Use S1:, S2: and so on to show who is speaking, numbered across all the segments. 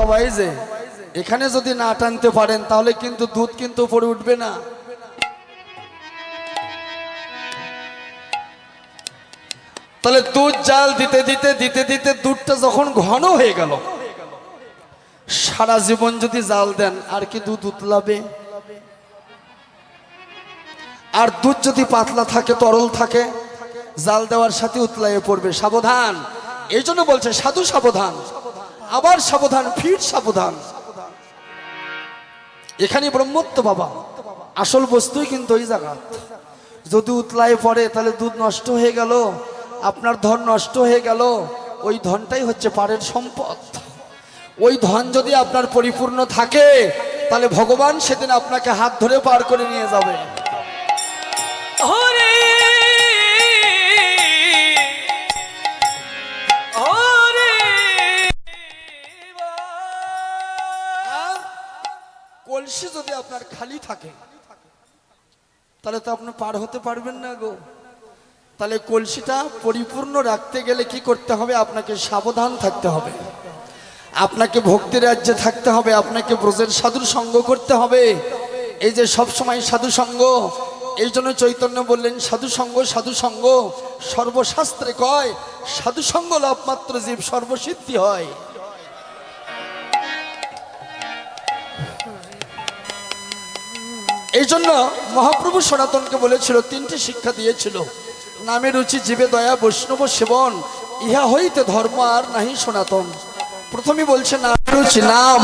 S1: বাবা যে। এখানে যদি না টানতে পারেন, তাহলে কিন্তু দুধ কিন্তু পড়ে উঠবে না। তাহলে দুধ জাল দিতে দিতে দিতে দিতে দুধটা যখন ঘন হয়ে গেল, সারা জীবন যদি জাল দেন, আর কি দুধ উতলাবে? আর দুধ যদি পাতলা থাকে, তরল থাকে, জাল দেওয়ার সাথে উতলাইয়ে পড়বে। সাবধান। এই জন্য বলছে, সাধু সাবধান। আবার সাবধান, ফির সাবধান। এখানে ব্রহ্মত্ব বাবা। আসল বস্তুই কিন্তু ওই জায়গা। যদি উতলায় পড়ে, তাহলে দুধ নষ্ট হয়ে গেল, আপনার ধন নষ্ট হয়ে গেল, ওই ধনটাই হচ্ছে পারের সম্পদ। ওই ধন যদি আপনার পরিপূর্ণ থাকে, তাহলে ভগবান সেদিন আপনাকে হাত ধরে পার করে নিয়ে যাবে। কলসি যদি আপনার খালি থাকে, তাহলে তো আপনি পার হতে পারবেন না গো। তাহলে কলসিটা পরিপূর্ণ রাখতে গেলে কি করতে হবে? আপনাকে সাবধান থাকতে হবে। আপনাকে ভক্তি রাজ্যে থাকতে হবে, আপনাকে ব্রজের সাধুর সঙ্গ করতে হবে। এই যে সব সময় সাধু সঙ্গ, এই জন্য চৈতন্য বললেন, সাধু সঙ্গ সাধু সঙ্গ, সর্বশাস্ত্রে কয়, সাধু সঙ্গ লাভ মাত্র জীব সর্বসিদ্ধি হয়। এই জন্য মহাপ্রভু সনাতনকে বলেছিল, তিনটি শিক্ষা দিয়েছিল। নামের রুচি জীবে দয়া, বৈষ্ণব সেবন, ইহা হইতে ধর্ম আর নাহি সনাতন। প্রথমে বলছে নামের রুচি, নাম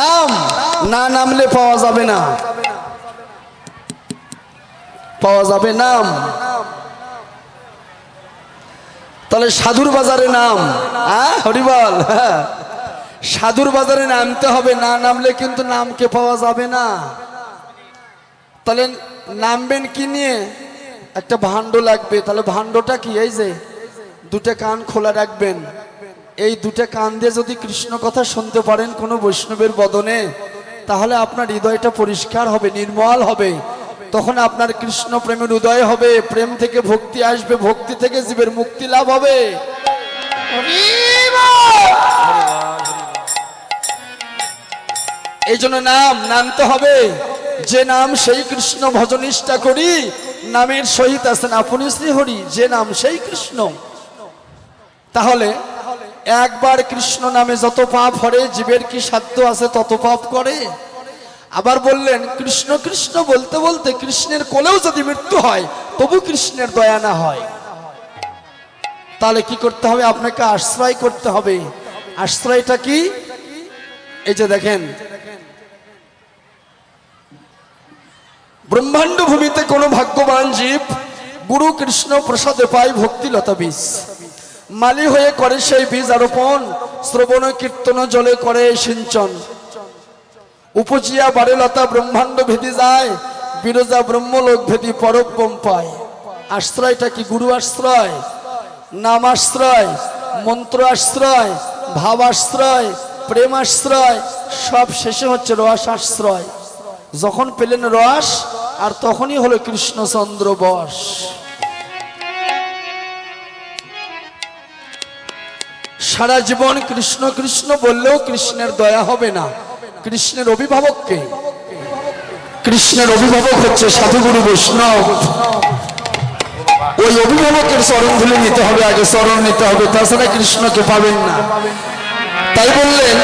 S1: নাম, না নামলে পাওয়া যাবে না। পাওয়া যাবে নাম। তাহলে সাধুর বাজারে নাম হ্যাঁ হরিবল হ্যাঁ। সাধুর বাজারে নামতে হবে, না নামলে কিন্তু নামকে পাওয়া যাবে না। তাহলে নামবেন কি নিয়ে? একটা ভাণ্ড লাগবে। তাহলে ভাণ্ডটা কি? এই যে, দুটো কান খোলা রাখবেন। এই দুটো কান দিয়ে যদি কৃষ্ণ কথা শুনতে পারেন কোনো বৈষ্ণবের বদনে, তাহলে আপনার হৃদয়টা পরিষ্কার হবে, নির্মল হবে। তখন আপনার কৃষ্ণ প্রেমের উদয় হবে। প্রেম থেকে ভক্তি আসবে, ভক্তি থেকে জীবের মুক্তি লাভ হবে। এই জন্য নাম, নামতে হবে। যে নাম সেই কৃষ্ণ ভজনিষ্ঠা করি, নামের সহিত আছেন আপনি শ্রী হরি যে নাম সেই কৃষ্ণ। তাহলে, একবার কৃষ্ণ নামে যত পাপ হরে, জীবের কি সাধ্য আছে তত পাপ করে? আবার বললেন, কৃষ্ণ কৃষ্ণ বলতে বলতে কৃষ্ণের কোলেও যদি মৃত্যু হয়, তবু কৃষ্ণের দয়া না হয়। তাহলে কি করতে হবে? আপনাকে আশ্রয় করতে হবে। আশ্রয়টা কি? এই যে দেখেন ব্রহ্মাণ্ড ভূমিতে কোনো ভাগ্যবান জীব গুরু কৃষ্ণ প্রসাদে পায় ভক্তি লতা বীজ। মালি হয়ে করে সেই বীজ আরোপণ, শ্রবণ, কীর্তন, জলে করে সিঞ্চন। উপজিয়া বারে লতা ব্রহ্মাণ্ড ভেদি যায়, বিরজা ব্রহ্মলোক ভেদি পরব্রম পায়। আশ্রয়টা কি গুরু আশ্রয়, নাম আশ্রয়, মন্ত্র আশ্রয়, ভাব আশ্রয়, প্রেম আশ্রয়, সব শেষে হচ্ছে রস আশ্রয়। যখন পেলেন রস, আর তখনই হলো কৃষ্ণচন্দ্র বস। সারা জীবন কৃষ্ণ কৃষ্ণ বললেও কৃষ্ণের দয়া হবে না। কৃষ্ণের অভিভাবককে কৃষ্ণের অভিভাবক হচ্ছে সাধুগুরু বৈষ্ণব। ওই অভিভাবকের চরণ ধুলে নিতে হবে, আগে চরণ নিতে হবে, তাছাড়া কৃষ্ণকে পাবেন না। তাই বললেন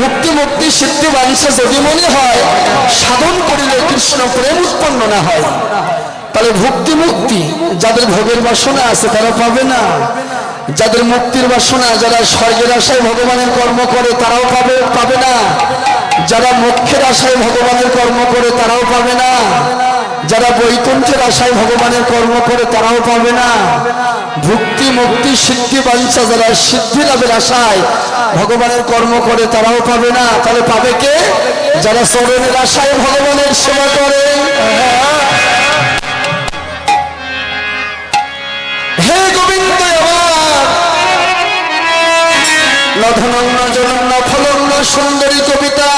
S1: ভক্তি মুক্তি সিদ্ধি বাঞ্ছা যদি মনে হয়, সাধন করিলে কৃষ্ণ প্রেম উৎপন্ন না হয়। তাহলে ভক্তি মুক্তি যাদের ভোগের বাসনা আছে তারা পাবে না। যাদের মুক্তির বাসনা, যারা স্বর্গের আশায় ভগবানের কর্ম করে তারাও পাবে পাবে না। যারা মোক্ষের আশায় ভগবানের কর্ম করে তারাও পাবে না। যারা বৈকুণ্ঠের আশায় ভগবানের কর্ম করে তারাও পাবে না। ভক্তি, মুক্তি, সিদ্ধি, বাঞ্ছা যারা সিদ্ধি লাভের আশায় ভগবানের কর্ম করে তারাও পাবে না। তাহলে পাবে কে? যারা চরণের আশায় ভগবানের সেবা করে। হে গোবিন্দ আমার নধনন্য জনন্য ফলন্য সুন্দরী কবিতা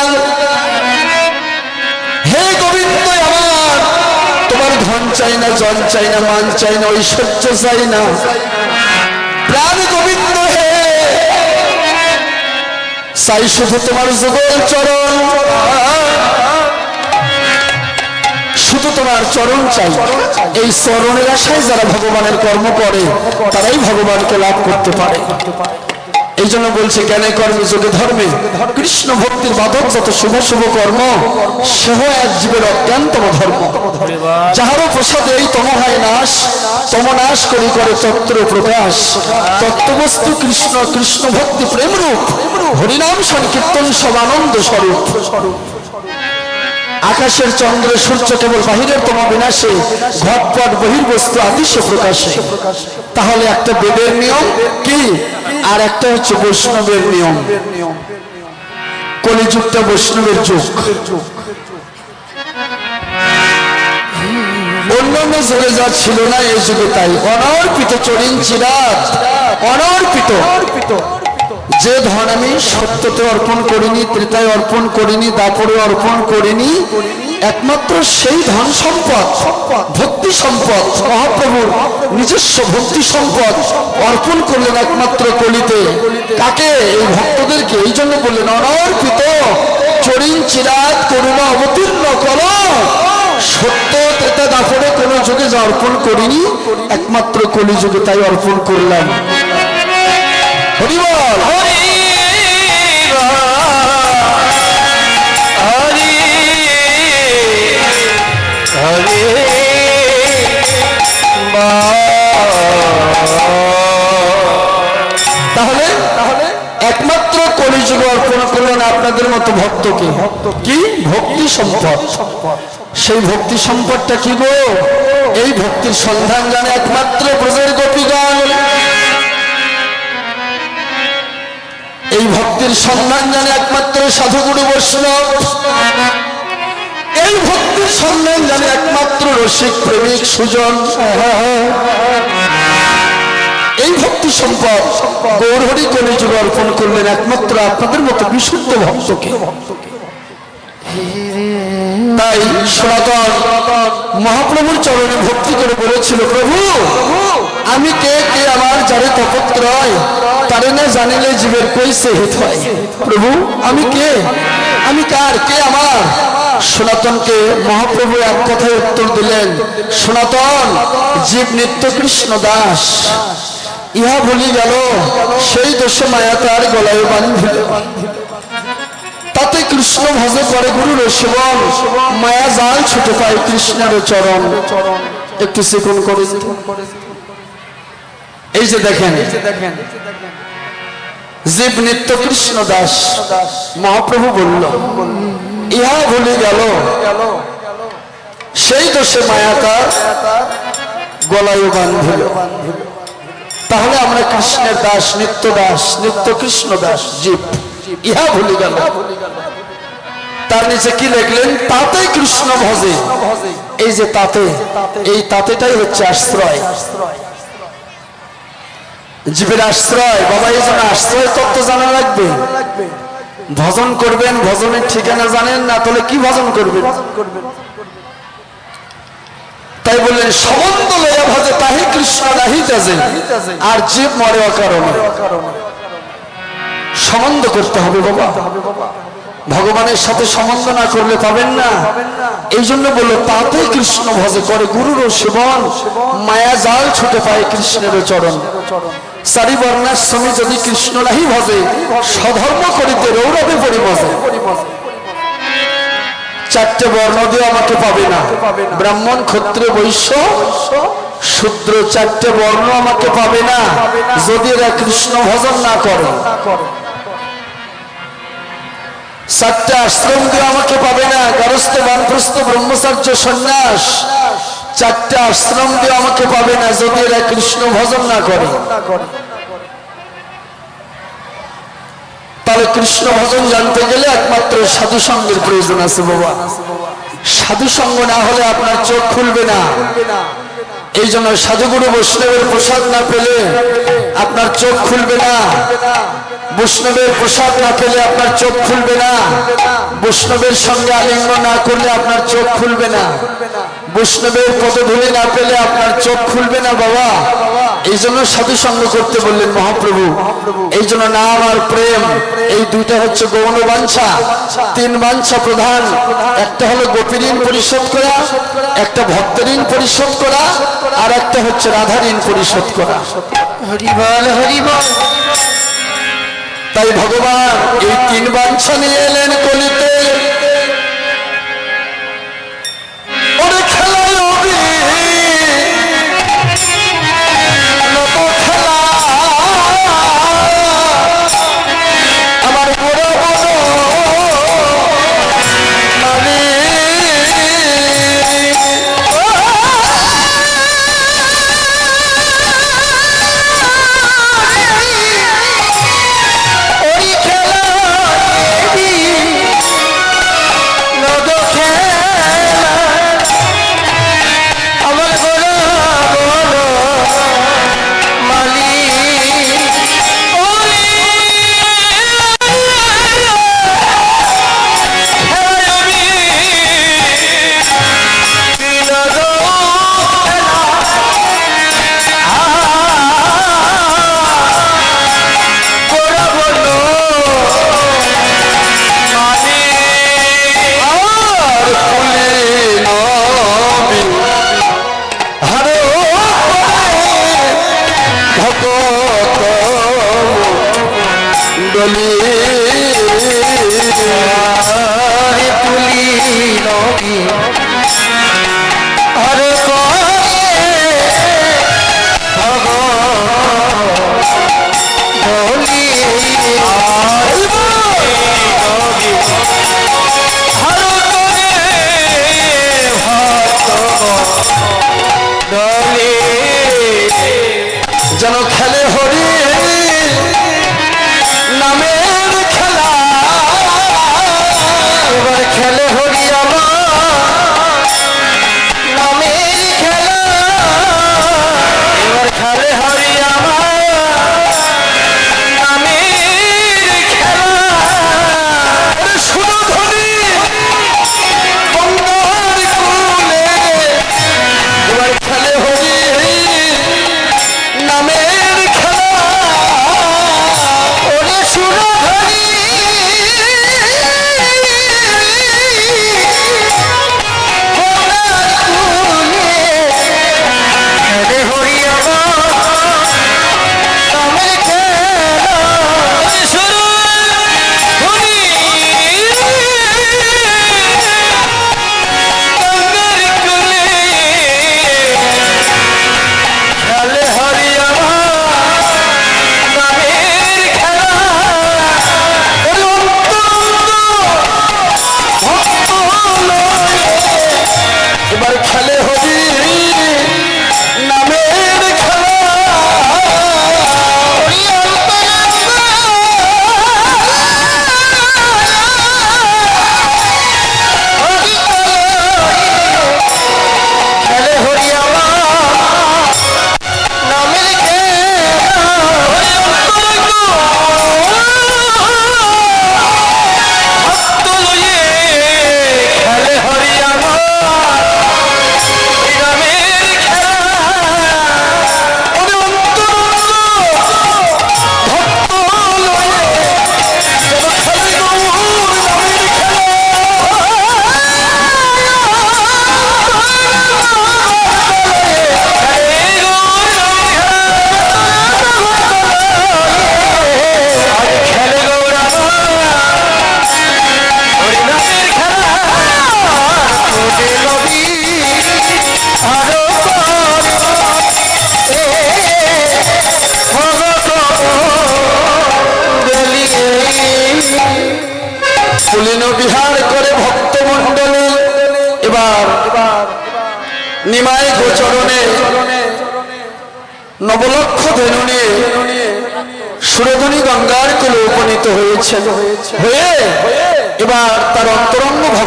S1: ধন চাই না, জন চাই না, মান চাই না, ঐশ্বর্য চাই না। প্রাণ গোবিন্দ হে, চাই শুধু তোমার যুগল চরণ। শুধু তোমার চরণ চাই। এই চরণের আশায় যারা ভগবানের কর্ম করে, তারাই ভগবানকে লাভ করতে পারে। এই জন্য বলছে, জ্ঞানে কর্মে, যোগে ধর্মে। কৃষ্ণ ভক্তির বাদক যত শুভ শুভ কর্ম, সেহ এক জীবের অজ্ঞানতম ধর্ম। যাহারও প্রসাদে এই তম হয় নাশ, তম নাশ করি করে তত্ত্ব প্রকাশ। তত্ত্ববস্তু কৃষ্ণ কৃষ্ণ ভক্তি প্রেমরূপ। হরিনাম সংকীর্তন সব আনন্দ স্বরূপ। আকাশের চন্দ্র, সূর্য কেবল বাহিরের তম বিনাশে, ঘটপট, বহির্বস্তু আদিশ্য প্রকাশে। তাহলে একটা বেদের নিয়ম কি? আর একটা হচ্ছে বৈষ্ণবের নিয়ম। কলিযুগটা বৈষ্ণবের যুগ। অন্যান্য যুগে যা ছিল না এই যুগে তাই। অনর্পিত চরিন চিরাত অনর্পিত। যে ধন আমি সত্যতে অর্পণ করিনি, ত্রেতায় অর্পণ করিনি, দাপরে অর্পণ করিনি, একমাত্র সেই ধন সম্পদ, ভক্তি সম্পদ, মহাপ্রভুর নিজস্ব ভক্তি সম্পদ অর্পণ করলেন একমাত্র কলিতে। কাকে? এই ভক্তদেরকে। এই জন্য বললেন, অনর্পিত, চরিন চিরাত করুণা, অবতীর্ণ, করো। সত্য, ত্রেতা, দাপরে কোনো যুগে যা অর্পণ করিনি, একমাত্র কলি যুগে তাই অর্পণ করলাম। হরিবল
S2: হরি হরি হরি
S1: তাহলে তাহলে একমাত্র কলিযুগে অর্পণ করলেন আপনাদের মতো ভক্তকে কি? ভক্তি সম্পদ। সেই ভক্তি সম্পদটা কি গো? এই ভক্তির সন্ধান জানে একমাত্র ব্রজের গোপীগণ। ভক্তির সন্ধান জানে একমাত্র সাধুগুরু বৈষ্ণব। এই ভক্তির সন্ধান জানে একমাত্র রসিক প্রেমিক সুজন। এই ভক্তি সম্পদ গৌরহরি কলিযুগে অর্পণ করলেন একমাত্র আপনাদের মতো বিশুদ্ধ ভক্তকে। তাই সনাতন মহাপ্রভুর চরণে ভক্তি করে বলেছিল, প্রভু, আমি কে কে আমার যারে তপত্রয় তারে না জানিলে জীবের কইছে হিত হয়? প্রভু, আমি কে? আমি কার? কে আমার? সনাতনকে মহাপ্রভু এক কথায় উত্তর দিলেন, সনাতন, জীব নিত্য কৃষ্ণ দাস। ইহা ভুলি গেল, সেই দোষে মায়া তার গলায় বান্ধিল তাতে কৃষ্ণ ভজে করে গুরু সেবন, মায়া জাল ছুটে পায় কৃষ্ণের চরণ। একটু সেকন করে এই যে দেখেন জীব নিত্য কৃষ্ণ দাস মহাপ্রভু বলল ইহা ভুলে গেল। সেই দোষে মায়া তার গলায় বান্ধিল। তাহলে আমরা কৃষ্ণের দাস নিত্য দাস নিত্য কৃষ্ণ দাস জীব ইহা ভুলে গেল। তার নিচে কি লিখলেন? তাতে কৃষ্ণ ভজে। এই যে তাতে এই তাতেটাই হচ্ছে আশ্রয়। জীবের আশ্রয়, বাবা এই জন্য আশ্রয় তত্ত্ব জানা লাগবে। ভজন করবেন, ভজনের ঠিকানা জানেন না, তাহলে কি ভজন করবেন? তাই বললেন, সম্বন্ধ লইয়া ভজে, তাহি কৃষ্ণ নাহি তেজে আর জীব মরে অকারণে। সম্বন্ধ করতে হবে বাবা। ভগবানের সাথে সম্বন্ধ না করলে পাবেন না। এই জন্য বলল, তাতে কৃষ্ণ ভজে করে গুরুর সেবন, মায়া জাল ছুটে পায় কৃষ্ণের চরণ। চারি বর্ণাশ্রমী যদি কৃষ্ণ নাহি ভজে, স্বধর্ম করিতে রৌরবে পরিবজে চারটে বর্ণ দিয়ে আমাকে পাবে না। ব্রাহ্মণ, ক্ষত্রিয়, বৈশ্য, শূদ্র চারটে বর্ণ আমাকে পাবে না, যদি এরা কৃষ্ণ ভজন না করে। চারটে আশ্রম দিয়ে আমাকে পাবে না। গারস্থ বানপ্রস্থ ব্রহ্মচার্য সন্ন্যাস। চারটে আশ্রম দিয়ে আমাকে পাবে না যদি এরা কৃষ্ণ ভজন না করে। তাহলে কৃষ্ণ ভজন জানতে গেলে একমাত্র সাধু সঙ্গের প্রয়োজন আছে বাবা। সাধু সঙ্গ না হলে আপনার চোখ খুলবে না। এই জন্য সাধুগুরু বৈষ্ণবের প্রসাদ না পেলে আপনার চোখ খুলবে না। বৈষ্ণবের প্রসাদ না পেলে আপনার চোখ খুলবে না। বৈষ্ণবের সঙ্গে আলিঙ্গ না করলে আপনার চোখ খুলবে না। বৈষ্ণবের পদধূলি না পেলে আপনার চোখ খুলবে না বাবা।
S2: এই জন্য সাধু সঙ্গ করতে বললেন মহাপ্রভু। এই জন্য নাম আর প্রেম এই দুইটা হচ্ছে গৌণ বাঞ্ছা। তিন বাঞ্ছা প্রধান। একটা হলো গোপী ঋণ পরিশোধ করা একটা ভক্ত ঋণ পরিশোধ করা আর একটা হচ্ছে রাধা ঋণ পরিশোধ করা।
S1: হরিবল হরিবল।
S2: তাই ভগবান এই তিন বাঞ্ছা নিয়ে এলেন কলিতে।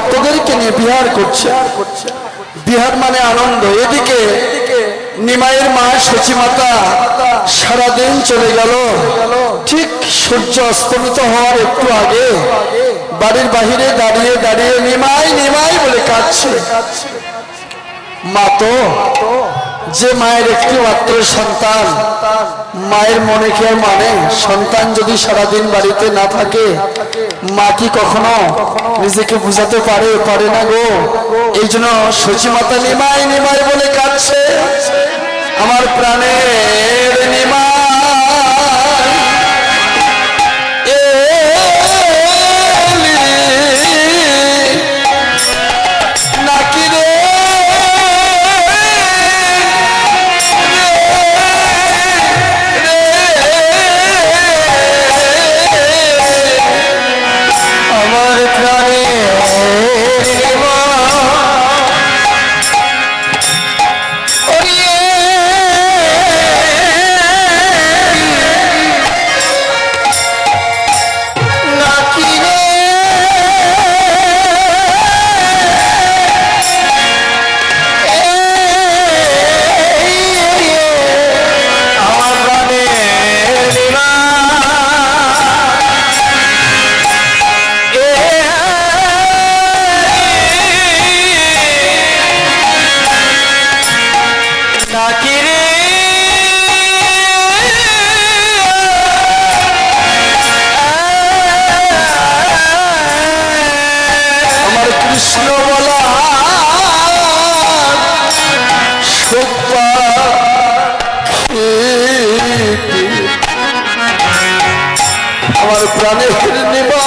S2: ভক্তদেরকে নিয়ে বিহার করছে। বিহার মানে আনন্দ। এদিকে নিমাইয়ের মা সচিমাতা সারাদিন চলে গেল। ঠিক সূর্য অস্তমিত হওয়ার একটু আগে বাড়ির বাহিরে দাঁড়িয়ে দাঁড়িয়ে নিমাই নিমাই বলে কাঁদছে। মা তো যে মায়ের একটি মাত্র সন্তান, মায়ের মনে কে মানে? সন্তান যদি সারাদিন বাড়িতে না থাকে, মা কি কখনো নিজেকে বুঝাতে পারে? পারে না গো। এই জন্য সচিমাতা নিমাই নিমাই বলে কাঁদছে। আমার প্রাণের নিমাই। প্রাণের নিবা।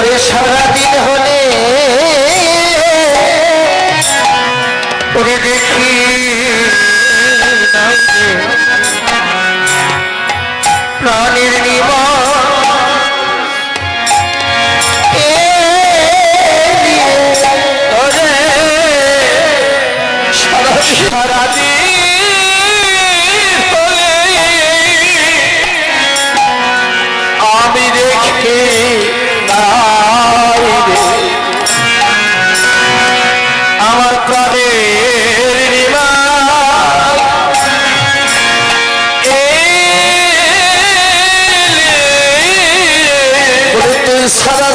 S3: ওরে
S2: সারাদিন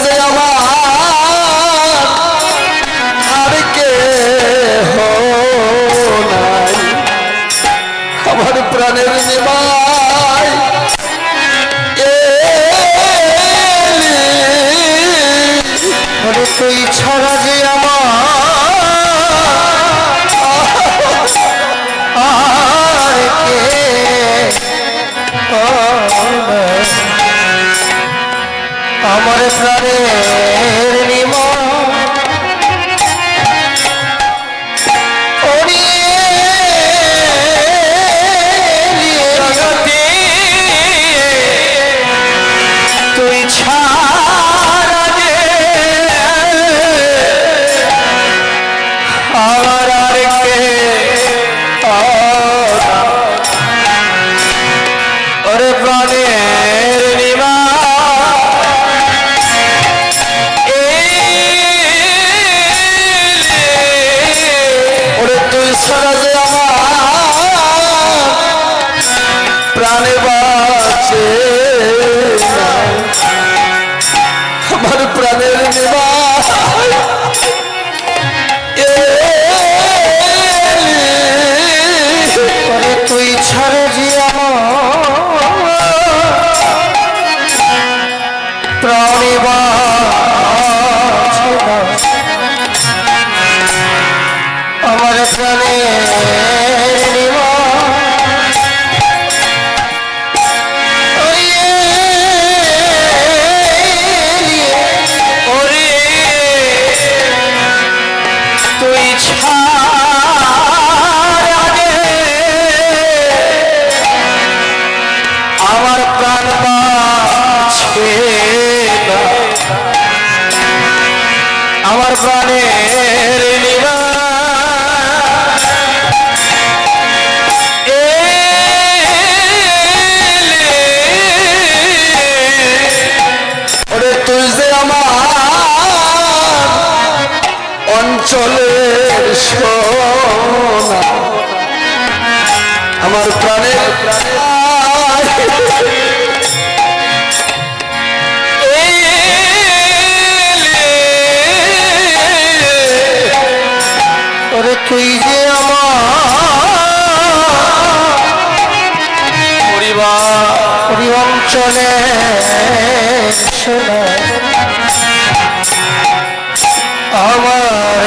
S3: 掌声，要
S2: 不要啊？আমার তুই যে আমার অঞ্চলে আমার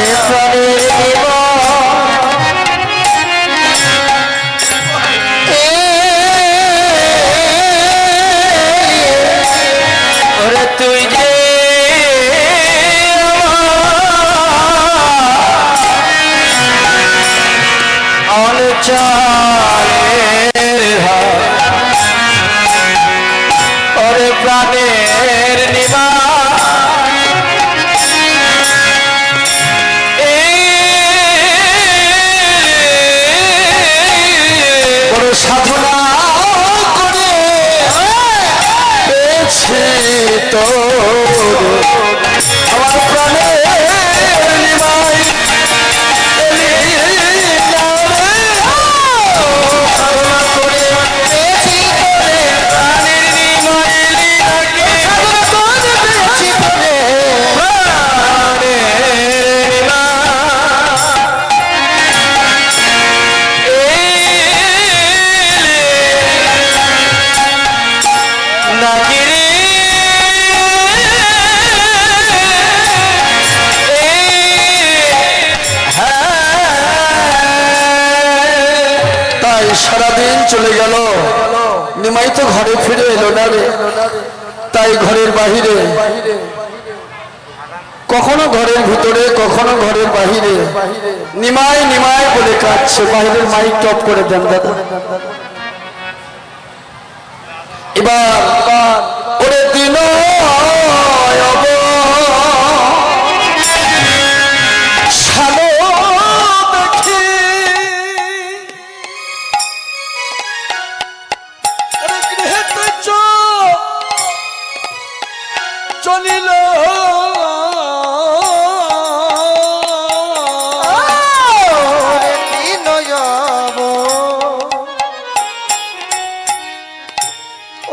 S2: তাই
S1: সারাদিন চলে গেল। নিমাই তো ঘরে ফিরে এলো না রে। তাই ঘরের বাহিরে। কখনো ঘরের ভিতরে, কখনো ঘরের বাহিরে। নিমাই নিমাই বলে কাঁদছে। বাহিরের মাইক টপ করে দেন দাদা। এবার ওরে দিনও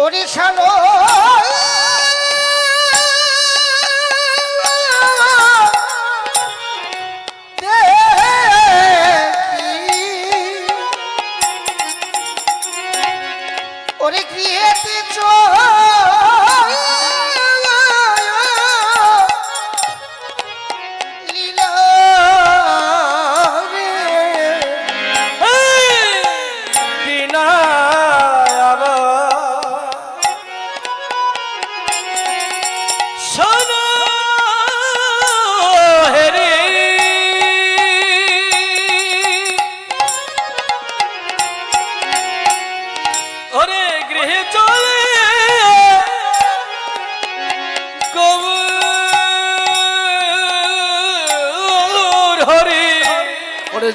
S1: ওরে শালো।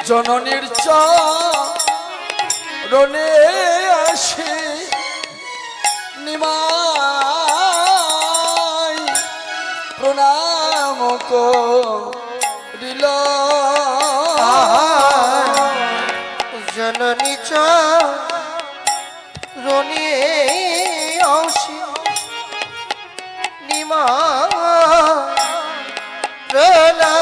S1: জননীর চরণে আসে নিমাই প্রণাম করিল।
S2: জননী রনি অংশী নিমা প্রণাম লীলা